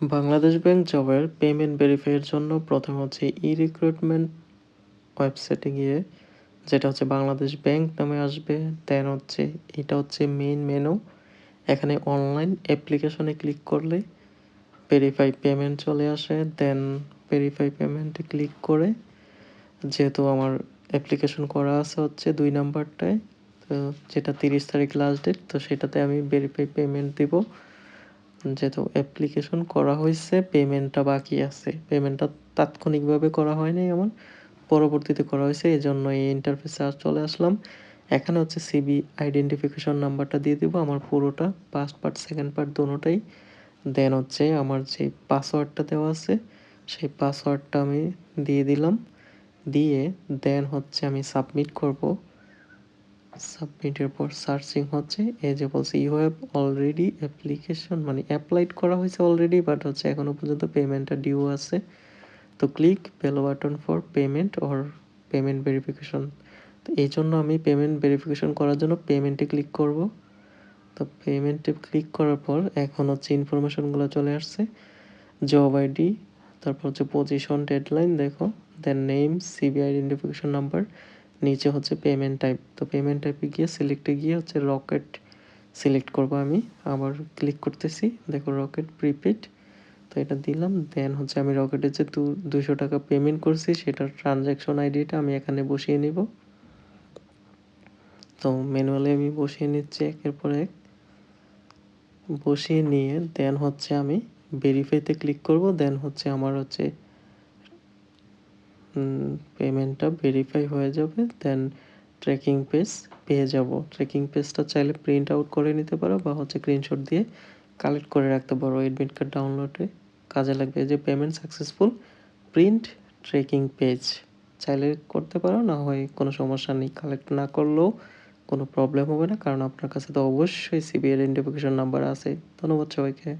Bangladesh bank জবের payment ভেরিফাইয়ের জন্য প্রথমে হচ্ছে ই রিক্রুটমেন্ট ওয়েবসাইটে গিয়ে, যেটা হচ্ছে বাংলাদেশ ব্যাংক নামে আসবে। দেন হচ্ছে, এটা হচ্ছে মেইন মেনু এখানে অনলাইন অ্যাপ্লিকেশনে ক্লিক করলে ভেরিফাই পেমেন্ট চলে আসে। দেন ভেরিফাই পেমেন্টে ক্লিক করে, যেহেতু আমার অ্যাপ্লিকেশন করা আছে হচ্ছে দুই নাম্বারটায় তো যেটা তিরিশ তারিখ লাস্ট ডেট তো সেটাতে আমি ভেরিফাই পেমেন্ট দিব। যেহেতু অ্যাপ্লিকেশন করা হয়েছে পেমেন্টটা বাকি আছে। পেমেন্টটা তাৎক্ষণিকভাবে করা হয়নি আমার পরবর্তীতে করা হয়েছে এই জন্য এই ইন্টারফেসে চলে আসলাম। এখানে হচ্ছে সিবি আইডেন্টিফিকেশন নাম্বারটা দিয়ে দিব, আমার পুরোটা ফার্স্ট পার্ট সেকেন্ড পার্ট দুটোটাই দেন হচ্ছে আমার যে পাসওয়ার্ডটা দেওয়া আছে, সেই পাসওয়ার্ডটা আমি দিয়ে দিলাম। দিয়ে দেন হচ্ছে আমি সাবমিট করব। সাবমিটের পর সার্চিং হচ্ছে, এই যে বলছে ইউ হ্যাভ অলরেডি অ্যাপ্লিকেশন মানে অ্যাপ্লাইড করা হয়েছে অলরেডি বাট হচ্ছে এখনও পর্যন্ত পেমেন্টটা ডিউ আছে। তো click bell button for payment or payment verification তো এই জন্য আমি পেমেন্ট ভেরিফিকেশন করার জন্য পেমেন্টে ক্লিক করব। তো পেমেন্টে ক্লিক করার পর এখন হচ্ছে ইনফরমেশনগুলো চলে আসছে। জব আইডি তারপর হচ্ছে পজিশন ডেডলাইন দেখো then name CB identification number নিচে হচ্ছে পেমেন্ট টাইপ তো পেমেন্ট টাইপে গিয়ে সিলেক্টে গিয়ে হচ্ছে রকেট সিলেক্ট করব আমি। আবার ক্লিক করতেছি, দেখো রকেট প্রিপেড তো এটা দিলাম দেন হচ্ছে আমি রকেটের যে দুশো টাকা পেমেন্ট করছি, সেটার ট্রানজ্যাকশন আইডিটা আমি এখানে বসিয়ে নিব। তো ম্যানুয়ালি আমি বসিয়ে নিচ্ছি একের পর এক। বসিয়ে নিয়ে দেন হচ্ছে আমি ভেরিফাইতে ক্লিক করব দেন হচ্ছে আমার হচ্ছে পেমেন্টটা ভেরিফাই হয়ে যাবে দেন ট্র্যাকিং পেজ পেয়ে যাব। ট্র্যাকিং পেজটা চাইলে প্রিন্ট আউট করে নিতে পারো বা হচ্ছে স্ক্রিনশট দিয়ে কালেক্ট করে রাখতে পারো এডমিট কার্ড ডাউনলোডে কাজে লাগবে যে payment successful print tracking page চাইলে করতে পারো, না হয় কোনো সমস্যা নেই। কালেক্ট না করলেও কোনো প্রবলেম হবে না, কারণ আপনার কাছে তো অবশ্যই সিবিআই আইডেন্টিফিকেশন নাম্বার আছে। ধন্যবাদ সবাইকে।